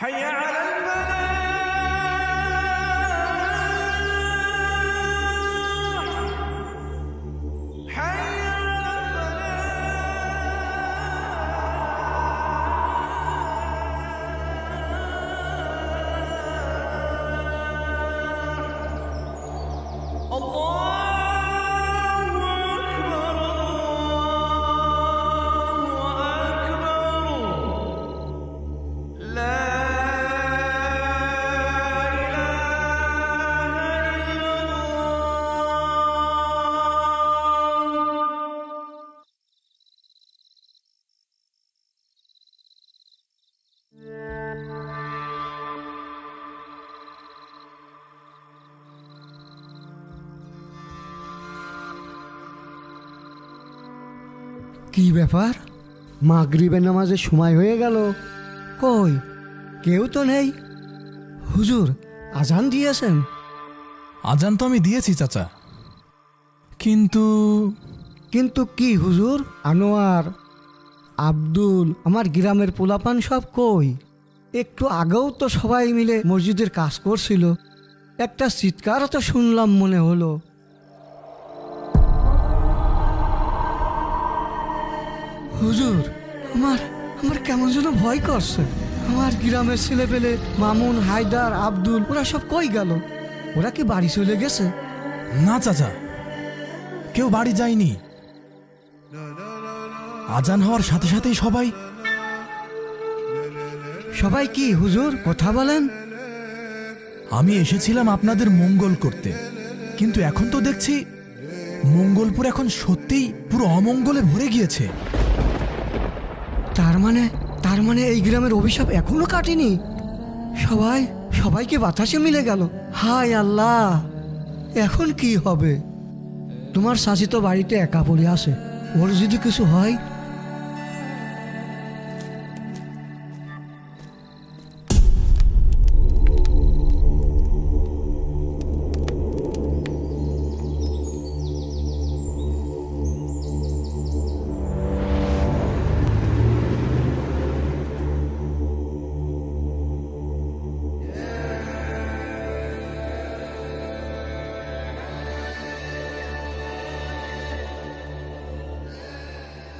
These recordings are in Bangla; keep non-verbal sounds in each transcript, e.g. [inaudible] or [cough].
حي على কি ব্যাপার? মাগরিবের নামাজের সময় হয়ে গেল। কই? কেউ তো নেই। হুজুর আজান দিয়েছেন? আজান তো আমি দিয়েছি চাচা। কিন্তু কিন্তু কি হুজুর? আনোয়ার আব্দুল আমার গ্রামের পোলাপান সব কই? একটু আগেও তো সবাই মিলে মসজিদের কাজ করছিল। একটা চিৎকারও তো শুনলাম মনে হলো। হুজুর আমার আমার কেমন যেন ভয় করছে। আমার গ্রামের ছেলে পেলে মামুন হায়দার আব্দুল ওরা সব কই গেল? ওরা কি বাড়ি চলে গেছে? না চাচা। কেউ বাড়ি যায়নি। আজান হওয়ার সাথে সাথেই সবাই সবাই কি হুজুর কথা বলেন? আমি এসেছিলাম আপনাদের মঙ্গল করতে। কিন্তু এখন তো দেখছি মঙ্গলপুর এখন সত্যিই পুরো অমঙ্গলে ভরে গিয়েছে। তার মানে তার মানে এই গ্রামের অভিশাপ এখনও কাটেনি? সবাই, সবাইকে বাতাসে মিলে গেল। হায় আল্লাহ! এখন কি হবে? তোমার শাশি তো বাড়িতে একা পড়ে আসে ওর যদি কিছু হয়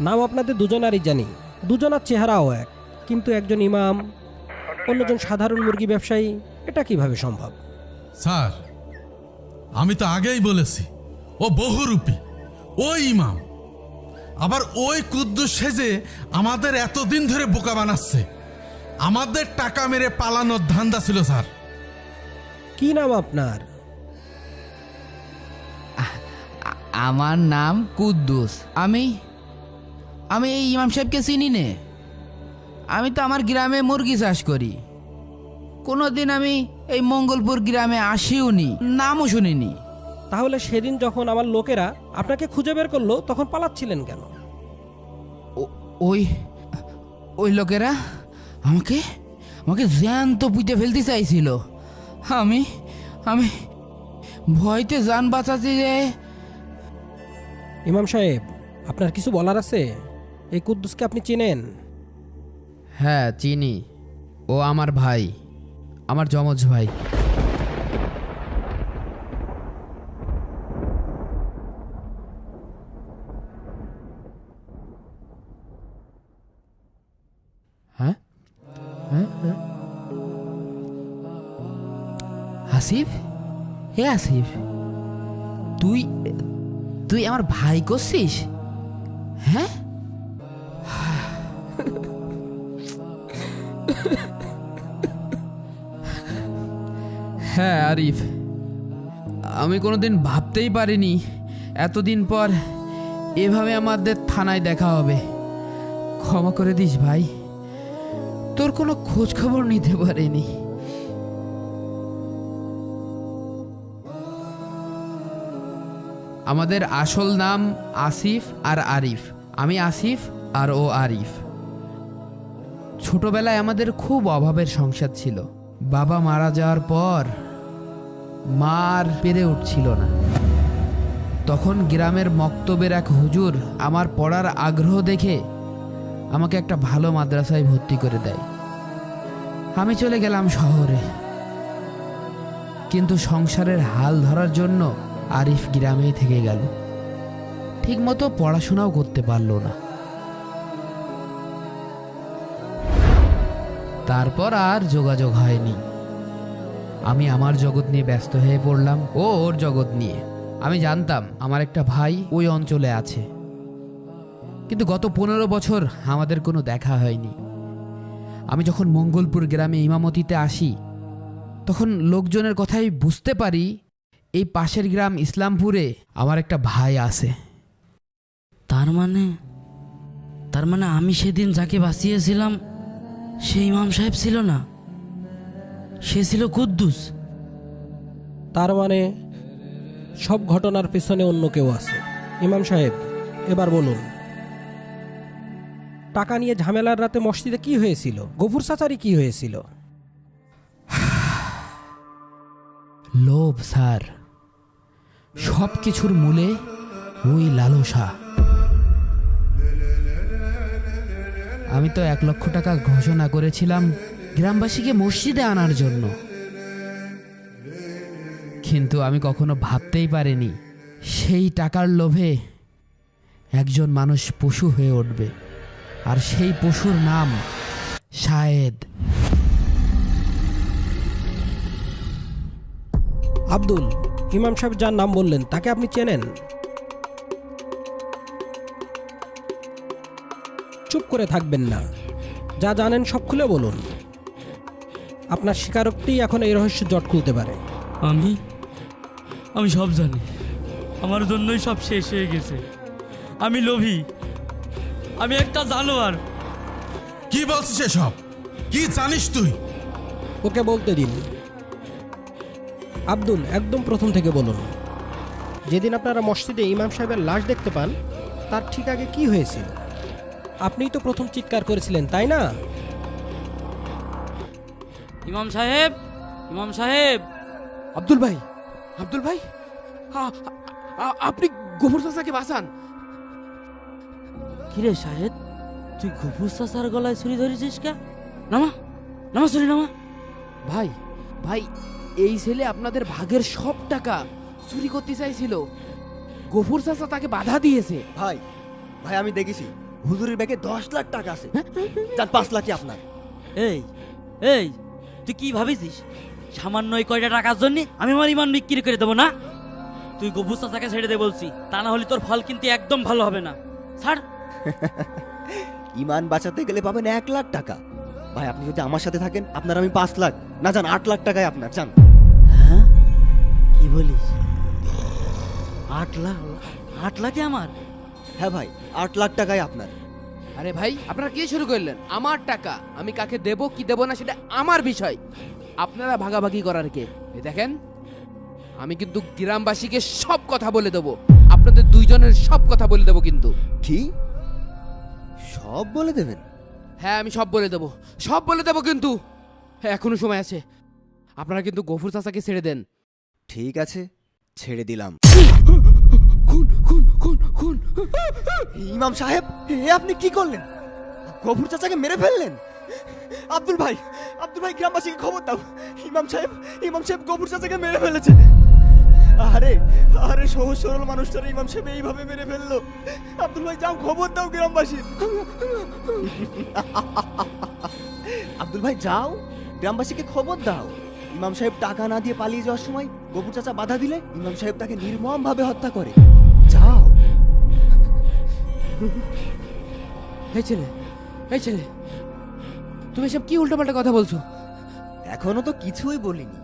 নাম আপনাদের দুজনারই জানি। দুজনার চেহারাও এক কিন্তু একজন ইমাম অন্যজন সাধারণ মুরগি ব্যবসায়ী এটা কীভাবে সম্ভব? স্যার আমি তো আগেই বলেছি ও বহুরূপী ওই ইমাম। আবার ওই কুদ্দুস সেজে আমাদের এতদিন ধরে বোকা বানাচ্ছে আমাদের টাকা মেরে পালানোর ধান্দা ছিল স্যার। কি নাম আপনার? আমার নাম কুদ্দুস। আমি আমি এই ইমাম সাহেবকে চিনি নে। আমি তো আমার গ্রামে মুরগি চাষ করি। কোনোদিন আমি এই মঙ্গলপুর গ্রামে আসিও নি নামও শুনিনি। তাহলে সেদিন যখন আমার লোকেরা আপনাকে খুঁজে বের করল তখন পালাচ্ছিলেন কেন? ও- ওই ওই লোকেরা আমাকে আমাকে জ্যান্ত পুঁতে ফেলতে চাইছিল। আমি আমি ভয়তে যান বাঁচাতে যে ইমাম সাহেব আপনার কিছু বলার আছে? এই কুদ্দুসকে আপনি চেনেন? হ্যাঁ চিনি। ও আমার ভাই। আমার যমজ ভাই। হ্যাঁ? হ্যাঁ হ্যাঁ। আসিফ? হে আসিফ। তুই তুই আমার ভাই করছিস? হ্যাঁ? আরিফ, আমি কোনোদিন ভাবতেই পারিনি এতদিন পর এভাবে আমাদের থানায় দেখা হবে। ক্ষমা করে দিস ভাই। তোর কোনো খোঁজ খবর নিতে পারিনি। আমাদের আসল নাম আসিফ আর আরিফ। আমি আসিফ আর ও আরিফ। ছোটবেলায় আমাদের খুব অভাবের সংসার ছিল। বাবা মারা যাওয়ার পর মার পেরে উঠছিল না। তখন গ্রামের মক্তবের এক হুজুর আমার পড়ার আগ্রহ দেখে আমাকে একটা ভালো মাদ্রাসায় ভর্তি করে দেয়। আমি চলে গেলাম শহরে। কিন্তু সংসারের হাল ধরার জন্য আরিফ গ্রামেই থেকে গেল। ঠিকমতো পড়াশোনাও করতে পারল না। তারপর আর যোগাযোগ হয়নি। আমি আমার জগৎ নিয়ে ব্যস্ত হয়ে পড়লাম, ও ওর জগৎ নিয়ে। আমি জানতাম আমার একটা ভাই ওই অঞ্চলে আছে। কিন্তু গত পনেরো বছর আমাদের কোনো দেখা হয়নি। আমি যখন মঙ্গলপুর গ্রামে ইমামতিতে আসি, তখন লোকজনের কথাই বুঝতে পারি, এই পাশের গ্রাম ইসলামপুরে আমার একটা ভাই আছে। তার মানে তার মানে আমি সেদিন যাকে বাঁচিয়েছিলাম, সে ইমাম সাহেব ছিল না? সে ছিল কুদ্দুস। তার মানে সব ঘটনার পেছনে অন্য কেউ আছে। ইমাম সাহেব এবার বলুন। টাকা নিয়ে ঝামেলার রাতে মসজিদে কি হয়েছিল? গফুর চাচারি কি হয়েছিল? লোভ স্যার। সব কিছুর মূলে ওই লালসা। আমি তো এক লক্ষ টাকা ঘোষণা করেছিলাম গ্রামবাসীকে মসজিদে আনার জন্য। কিন্তু আমি কখনো ভাবতেই পারিনি, সেই টাকার লোভে একজন মানুষ পশু হয়ে উঠবে। আর সেই পশুর নাম শায়েদ। আব্দুল, ইমাম সাহেব যার নাম বললেন, তাকে আপনি চেনেন? চুপ করে থাকবেন না। যা জানেন সব খুলে বলুন। আপনার স্বীকারোক্তি এখন এই রহস্য জট খুলতে পারে। আমি? আমি সব জানি। আমার জন্যই সব শেষ হয়ে গেছে। আমি লোভী। আমি একটা জানোয়ার। কি বলছিস এসব? কি জানিস তুই? ওকে বলতে দিন। আব্দুল একদম প্রথম থেকে বলুন। যেদিন আপনারা মসজিদে ইমাম সাহেবের লাশ দেখতে পান তার ঠিক আগে কি হয়েছিল আপনিই তো প্রথম চিৎকার করেছিলেন তাই না? ইমাম সাহেব ইমাম সাহেব। আব্দুল ভাই আব্দুল ভাই আপনি গোবর চাচাকে বাঁচান। কিরে সাহেব তুই গফুর চাচার গলায় ছুরি ধরেছিস কে? নামা নামা ছুরি নামা। ভাই ভাই এই ছেলে আপনাদের ভাগের সব টাকা চুরি করতে চাইছিল। গফুর চাচা তাকে বাধা দিয়েছে। ভাই ভাই আমি দেখেছি। হুজুরের ব্যাগে দশ লাখ টাকা আছে। চার পাঁচ লাখই আপনার। এই এই তুই কি ভাবিছিস? সামান্য এই কয়টা টাকার জন্য আমি আমার ইমান বিক্রি করে দেবো না? তুই গভুর চাচাকে ছেড়ে দে বলছি তা না হলে তোর ফল কিন্তু একদম ভালো হবে না। ছাড়। [laughs] ইমান বাঁচাতে গেলে পাবেন এক লাখ টাকা। ভাই আপনি যদি আমার সাথে থাকেন আপনার আমি পাঁচ লাখ। না যান আট লাখ টাকায় আপনার যান। হ্যাঁ? কি বলিস? আট লাখ? আট লাখে আমার? হ্যাঁ ভাই আট লাখ টাকায় আপনার। আরে ভাই আপনারা কি শুরু করলেন? আমার টাকা আমি কাকে দেব কি দেব না সেটা আমার বিষয়। আপনারা ভাগাভাগি করার কে? এই দেখেন আমি কিন্তু গ্রামবাসীকে সব কথা বলে দেবো। আপনাদের দুইজনের সব কথা বলে দেবো কিন্তু। কি? সব বলে দেবেন? হ্যাঁ আমি সব বলে দেবো। সব বলে দেবো কিন্তু। হ্যাঁ এখনও সময় আছে। আপনারা কিন্তু গফুর চাচাকে ছেড়ে দেন। ঠিক আছে ছেড়ে দিলাম। খুন খুন খুন খুন। ইমাম সাহেব, এ আপনি কি করলেন? গফুর চাচাকে মেরে ফেললেন? আব্দুল ভাই আব্দুল ভাই, গ্রামবাসীকে খবর দাও। ইমাম সাহেব ইমাম সাহেব গফুর চাচাকে মেরে ফেলেছে। আরে আরে, সহজ সরল মানুষটারে ইমাম সাহেব এইভাবে মেরে ফেলল। আব্দুল ভাই, যাও, খবর দাও গ্রামবাসী আব্দুল ভাই, যাও, গ্রামবাসীকে খবর দাও। ইমাম সাহেব টাকা না দিয়ে পালিয়ে যাওয়ার সময় গফুর চাচা বাধা দিলে ইমাম সাহেব তাকে নির্মম ভাবে হত্যা করে। যাও। এই ছেলে এই ছেলে তুমি সব কি উল্টোপাল্টা কথা বলছো? এখনও তো কিছুই বলিনি।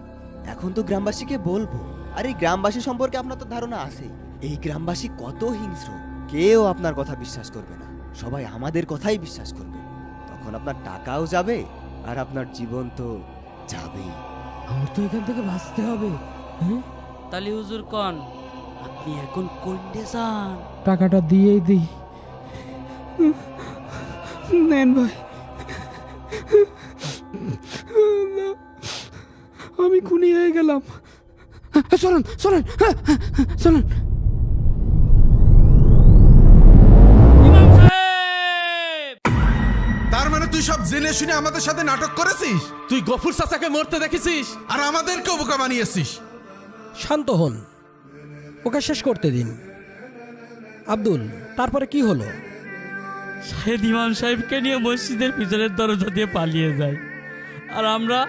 এখন তো গ্রামবাসীকে বলব। আর এই গ্রামবাসী সম্পর্কে আপনার তো ধারণা আছে। এই গ্রামবাসী কত হিংস্র। কেউ আপনার কথা বিশ্বাস করবে না। সবাই আমাদের কথাই বিশ্বাস করবে। তখন আপনার টাকাও যাবে আর আপনার জীবন তো যাবেই। আমার তো এখান থেকে বাঁচতে হবে। তালি হুজুর কন আপনি এখন কোনটে চান টাকাটা দিয়েই দিই। নেন ভাই। আমি খুনি হয়ে গেলাম। চলুন চলুন চলুন তার মানে তুই সব জেনে শুনে আমাদের সাথে নাটক করেছিস? তুই গফুর চাচাকে মরতে দেখেছিস? আর আমাদেরকেও বোকা বানিয়েছিস। শান্ত হন। ওকে শেষ করতে দিন। আব্দুল তারপরে কি হলো? শাহেদ ইমাম সাহেবকে নিয়ে মসজিদের পিছনের দরজা দিয়ে পালিয়ে যায়। আর আমরা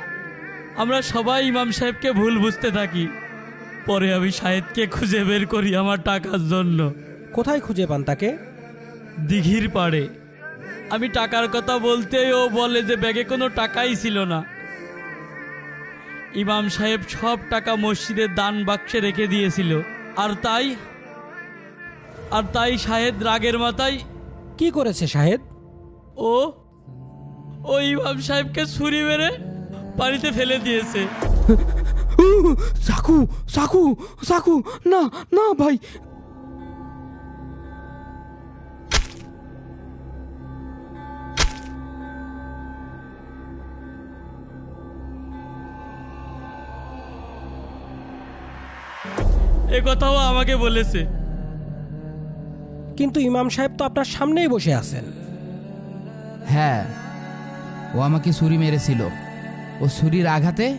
আমরা সবাই ইমাম সাহেবকে ভুল বুঝতে থাকি। পরে আমি শাহেদকে খুঁজে বের করি আমার টাকার জন্য। কোথায় খুঁজে পান তাকে? দিঘির পাড়ে। আমি টাকার কথা বলতেই ও বলে যে ব্যাগে কোনো টাকাই ছিল না। ইমাম সাহেব সব টাকা মসজিদের দান বাক্সে রেখে দিয়েছিল। আর তাই আর তাই শাহেদ রাগের মাথায় কি করেছে শাহেদ? ও ও ইমাম সাহেবকে ছুরি মেরে পানিতে ফেলে দিয়েছে। [laughs] সাকু সাকু সাকু না না ভাই এ কথাও আমাকে বলেছে। কিন্তু ইমাম সাহেব তো আপনার সামনেই বসে আছেন। হ্যাঁ ও আমাকে ছুরি মেরেছিল। ও ছুরির আঘাতে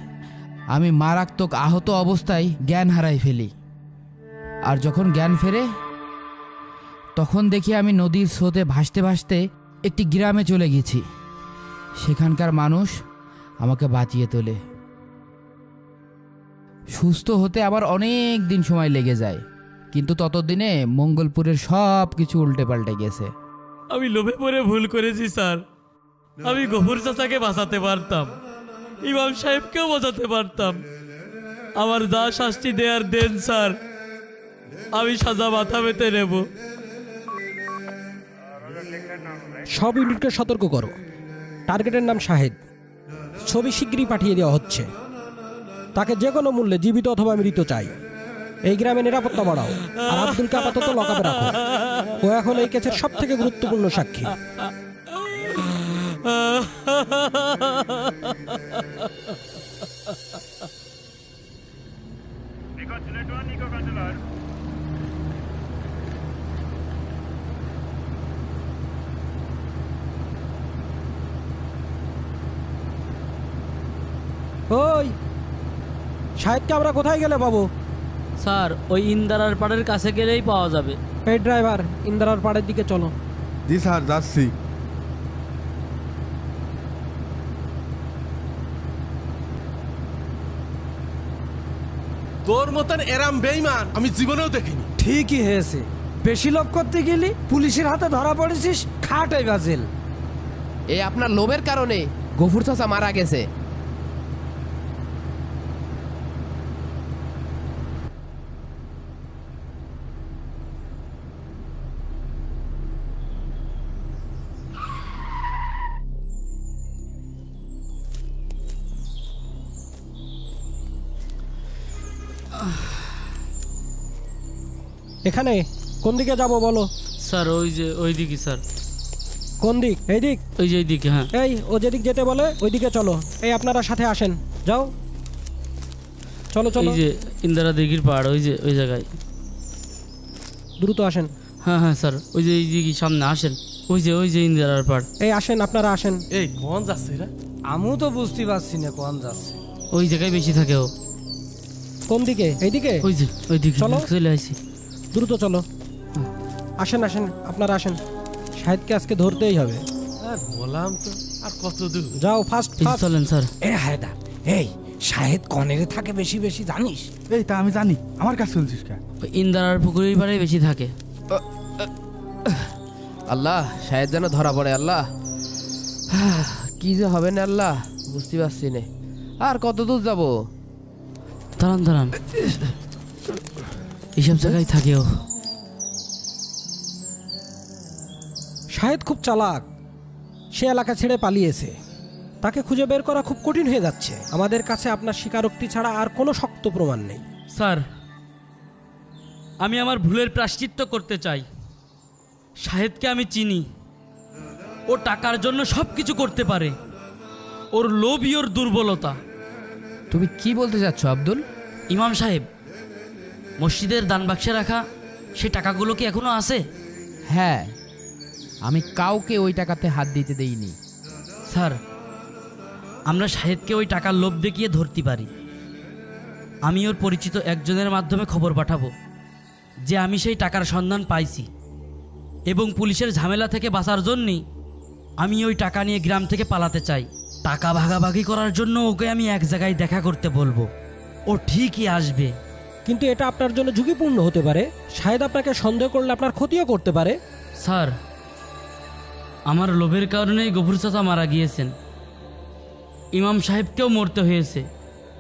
আমি মারাত্মক আহত অবস্থায় জ্ঞান হারাই ফেলি। আর যখন জ্ঞান ফেরে তখন দেখি আমি নদীর স্রোতে ভাসতে ভাসতে একটি গ্রামে চলে গেছি। সেখানকার মানুষ আমাকে বাঁচিয়ে তোলে। সুস্থ হতে আবার অনেক দিন সময় লেগে যায়। কিন্তু ততদিনে মঙ্গলপুরের সব কিছু উল্টে পাল্টে গেছে। আমি লোভে পড়ে ভুল করেছি স্যার। আমি গফুর চাচাকে বাঁচাতে পারতাম ইমাম সাহেবকেও বাঁচাতে পারতাম। আমার যা শাস্তি দেয়ার দেন স্যার। আমি সাজা মাথা পেতে নেব। সব ইউনিটকে সতর্ক করো। টার্গেটের নাম শাহেদ। ছবি শীঘ্রই পাঠিয়ে দেওয়া হচ্ছে। তাকে যে কোনো মূল্যে জীবিত অথবা মৃত চাই। এই গ্রামে নিরাপত্তা বাড়াও আর আব্দুলকে আপাতত লকাপে রাখো। ও এখন এই কেসের সব থেকে গুরুত্বপূর্ণ সাক্ষী। ওই শাহেদকে আমরা কোথায় গেলে বাবু স্যার ওই ইন্দারার পাড়ের কাছে গেলেই পাওয়া যাবে। এই ড্রাইভার ইন্দিরার পাড়ের দিকে চলো। জি স্যার যাচ্ছি। তোর মতন এরাম বেইমান আমি জীবনেও দেখিনি। ঠিকই হয়েছে। বেশি লোভ করতে গেলি পুলিশের হাতে ধরা পড়েছিস খাটাই বাজেল। এই আপনার লোভের কারণে গফুর চাচা মারা গেছে। এখানে কোন দিকে যাব বলো? স্যার ওই যে ওই দিকে স্যার। কোন দিক? এই দিক? ওই যে এই দিকে হ্যাঁ। এই ও যেদিক যেতে বলে ওই দিকে চলো। এই আপনারা সাথে আসেন। যাও। চলো চলো। এই যে ইন্দিরা দিঘির পাড় ওই যে ওই জায়গায়। দ্রুত আসেন। হ্যাঁ হ্যাঁ স্যার। ওই যে এই দিকে সামনে আসেন। ওই যে ওই যে ইন্দিরার পাড় এই আসেন আপনারা আসেন। এই কোন যাচ্ছে এরা আমিও তো বুঝতে পারছি না কোন যাচ্ছে। ওই জায়গায় বেশি থাকে ও। কোন দিকে? এইদিকে? ওই যে ওই দিকে। চলো। চলে আসি। দ্রুত চলো। আসেন আসেন আপনারা আসেন। শাহেদকে আজকে ধরতেই হবে। আর বললাম তো আর কত দূর? যাও ফাস্ট চলেন স্যার। এ হায়দা এই শাহেদ কনেরে থাকে বেশি বেশি জানিস? এই তা আমি জানি আমার কাছে শুনছিস কে ইন্দারার পুকুরের পাড়ে বেশি থাকে। আল্লাহ শায়দ যেন ধরা পড়ে আল্লাহ। কি যে হবে না আল্লাহ বুঝতে পারছি না। আর কত দূর যাব? দাঁড়ান দাঁড়ান। এইসব জায়গায় থাকে ও শাহেদ খুব চালাক। সে এলাকা ছেড়ে পালিয়েছে। তাকে খুঁজে বের করা খুব কঠিন হয়ে যাচ্ছে। আমাদের কাছে আপনার স্বীকারোক্তি ছাড়া আর কোনো শক্ত প্রমাণ নেই। স্যার আমি আমার ভুলের প্রাশ্চিত্য করতে চাই। শাহেদকে আমি চিনি। ও টাকার জন্য সব কিছু করতে পারে। ওর লোভই ওর দুর্বলতা। তুমি কি বলতে চাচ্ছ আব্দুল? ইমাম সাহেব মসজিদের দান বাক্সে রাখা সে টাকাগুলো কি এখনও আছে? হ্যাঁ আমি কাউকে ওই টাকাতে হাত দিতে দেইনি। স্যার আমরা শাহেদকে ওই টাকার লোভ দেখিয়ে ধরতে পারি। আমি ওর পরিচিত একজনের মাধ্যমে খবর পাঠাবো যে আমি সেই টাকার সন্ধান পাইছি। এবং পুলিশের ঝামেলা থেকে বাঁচার জন্যই আমি ওই টাকা নিয়ে গ্রাম থেকে পালাতে চাই। টাকা ভাগাভাগি করার জন্য ওকে আমি এক জায়গায় দেখা করতে বলব। ও ঠিকই আসবে। কিন্তু এটা আপনার জন্য ঝুঁকিপূর্ণ হতে পারে। শাহেদ আপনাকে সন্দেহ করলে আপনার ক্ষতিও করতে পারে। স্যার, আমার লোভের কারণেই গফুর চাচা মারা গিয়েছেন। ইমাম সাহেবকেও মরতে হয়েছে।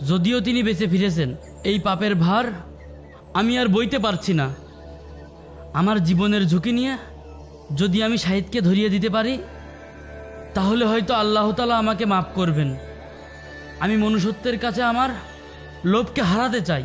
যদিও তিনি বেঁচে ফিরেছেন। এই পাপের ভার আমি আর বইতে পারছি না। আমার জীবনের ঝুঁকি নিয়ে যদি আমি শাহিদকে ধরিয়ে দিতে পারি, তাহলে হয়তো আল্লাহ তালা আমাকে মাফ করবেন। আমি মনুষ্যত্বের কাছে আমার লোভকে হারাতে চাই।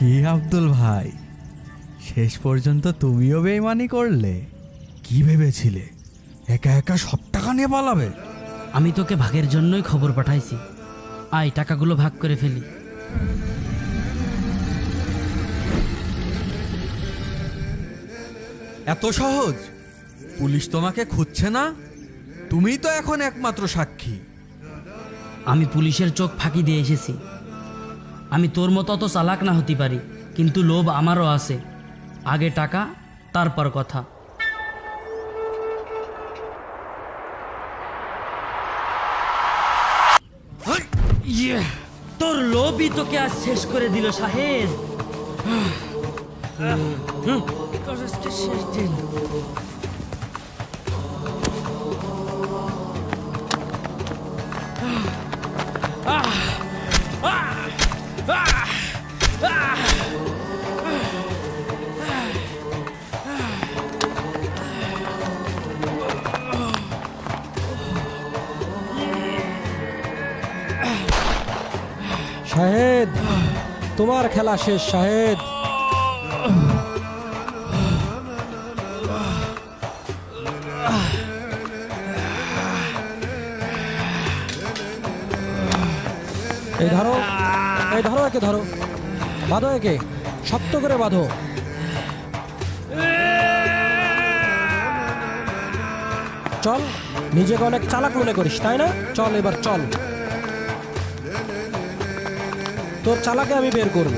কি আব্দুল ভাই? শেষ পর্যন্ত তুমিও বেইমানি করলে। কি ভেবেছিলে? একা একা সব টাকা নিয়ে পালাবে? আমি তোকে ভাগের জন্যই খবর পাঠাইছি। আয় টাকাগুলো ভাগ করে ফেলি। এত সহজ? পুলিশ তোমাকে খুঁজছে না? তুমি তো এখন একমাত্র সাক্ষী। আমি পুলিশের চোখ ফাঁকি দিয়ে এসেছি। আমি তোর মতো অত চালাক না হতে পারি কিন্তু লোভ আমারও আছে। আগে টাকা তারপর কথা। তোর লোভই তোকে আজ শেষ করে দিল সাহেব। তোর শেষ দিন। তোমার খেলা শেষ, শাহেদ। এই ধরো এই ধরো, একে ধরো। বাঁধো একে, শক্ত করে বাঁধো। চল, নিজেকে অনেক চালাক মনে করিস, তাই না? চল, এবার চল। তোর চালাকে আমি বের করব।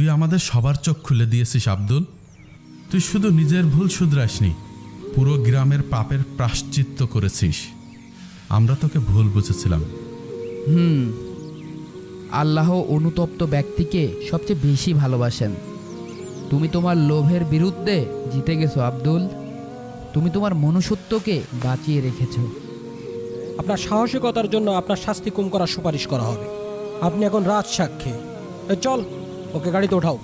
তুই আমাদের সবার চোখ খুলে দিয়েছিস আব্দুল। তুই শুধু নিজের ভুল শুধরাসনি পুরো গ্রামের পাপের প্রাশ্চিত্য করেছিস। আমরা তোকে ভুল বুঝেছিলাম। হুম আল্লাহ অনুতপ্ত ব্যক্তিকে সবচেয়ে বেশি ভালোবাসেন। তুমি তোমার লোভের বিরুদ্ধে জিতে গেছো আব্দুল। তুমি তোমার মনুষ্যত্বকে বাঁচিয়ে রেখেছো। আপনার সাহসিকতার জন্য আপনার শাস্তি কম করার সুপারিশ করা হবে। আপনি এখন রাজ সাক্ষী এ, চল ওকে গাড়িতে ওঠাও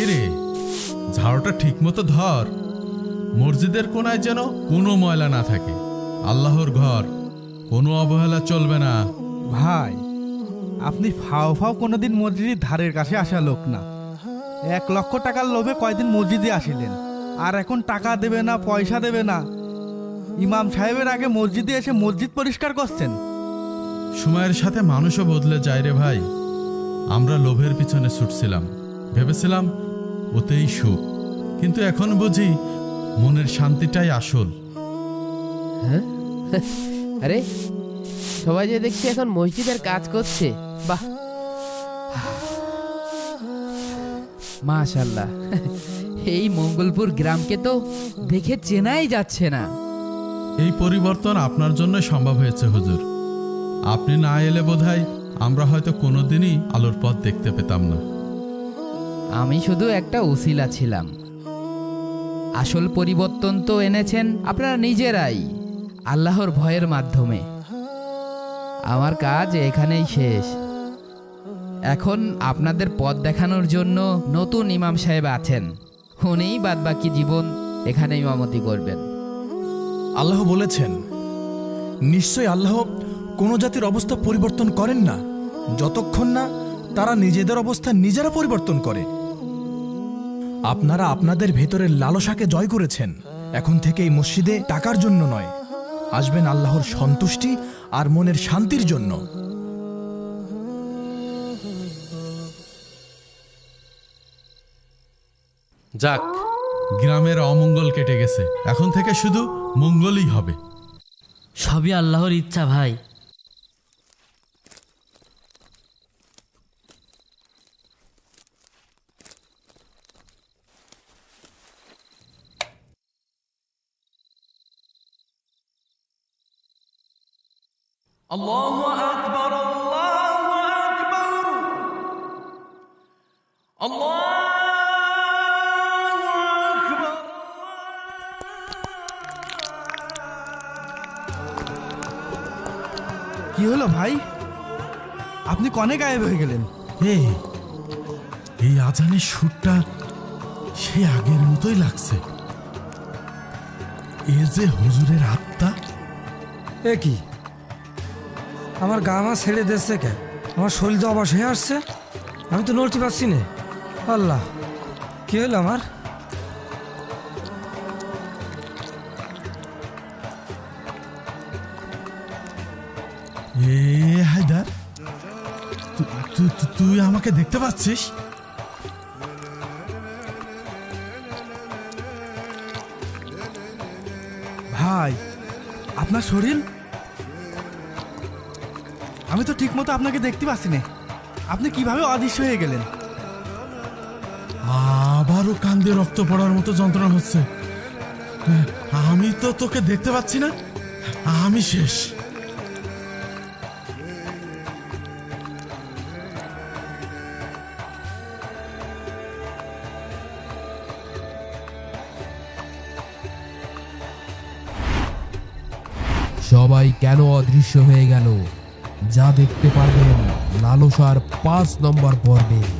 কিরে ঝাড়ুটা ঠিক মতো ধর। মসজিদের কোনায় যেন কোনো ময়লা না থাকে। আল্লাহর ঘর কোনো অবহেলা চলবে না। ভাই আপনি ফাও ফাও কোনোদিন মসজিদের ধারের কাছে আসা লোক না। এক লক্ষ টাকার লোভে কয়দিন মসজিদে আসিলেন। আর এখন টাকা দেবে না পয়সা দেবে না। ইমাম সাহেবের আগে মসজিদে এসে মসজিদ পরিষ্কার করছেন। সময়ের সাথে মানুষও বদলে যায় রে ভাই। আমরা লোভের পিছনে ছুটছিলাম। ভেবেছিলাম ওতেই সুখ। কিন্তু এখন বুঝি মনের শান্তিটাই আসল। হ্যাঁ? আরে সবাই যে দেখছি এখন মসজিদের কাজ করছে। বাহ। মাশাল্লাহ এই মঙ্গলপুর গ্রামকে তো দেখে চেনাই যাচ্ছে না। এই পরিবর্তন আপনার জন্য সম্ভব হয়েছে হুজুর। আপনি না এলে বোধহয় আমরা হয়তো কোনোদিনই আলোর পথ দেখতে পেতাম না। আমি শুধু একটা উসিলা ছিলাম। আসল পরিবর্তন তো এনেছেন আপনারা নিজেরাই, আল্লাহর ভয়ের মাধ্যমে। আমার কাজ এখানেই শেষ। এখন আপনাদের পথ দেখানোর জন্য নতুন ইমাম সাহেব আছেন। উনিই বাদবাকি জীবন এখানে ইমামতি করবেন। আল্লাহ বলেছেন, নিশ্চয় আল্লাহ কোনো জাতির অবস্থা পরিবর্তন করেন না। যতক্ষণ না তারা নিজেদের অবস্থা নিজেরা পরিবর্তন করে। আপনারা আপনাদের ভেতরের লালসাকে জয় করেছেন। এখন থেকে এই মসজিদে টাকার জন্য নয়। আসবেন আল্লাহর সন্তুষ্টি আর মনের শান্তির জন্য। যাক গ্রামের অমঙ্গল কেটে গেছে। এখন থেকে শুধু মঙ্গলই হবে। সবই আল্লাহর ইচ্ছা ভাই। الله أكبر الله أكبر الله أكبر কি হলো ভাই আপনি কনে গায়েব হয়ে গেলেন এই এই আজানের সুরটা সে আগের মতোই লাগছে এ যে হুজুরের আত্মা এ কি আমার গা আমার ছেড়ে দিচ্ছে কে? আমার শরীর তো অবাস হয়ে আসছে আমি তো নড়তে পারছি না। আল্লাহ কি হলো আমার? এ হায়দার তুই আমাকে দেখতে পাচ্ছিস? ভাই আপনার শরীর? আমি তো ঠিকমতো আপনাকে দেখতে পাচ্ছি না। আপনি কীভাবে অদৃশ্য হয়ে গেলেন? আবারও কান্দে রক্ত পড়ার মতো যন্ত্রণা হচ্ছে। হ্যাঁ, আমি তো তোকে দেখতে পাচ্ছি না। আমি শেষ। সবাই কেন অদৃশ্য হয়ে গেল? যা দেখতে পারবেন লালসার পাঁচ নম্বর পর্বে।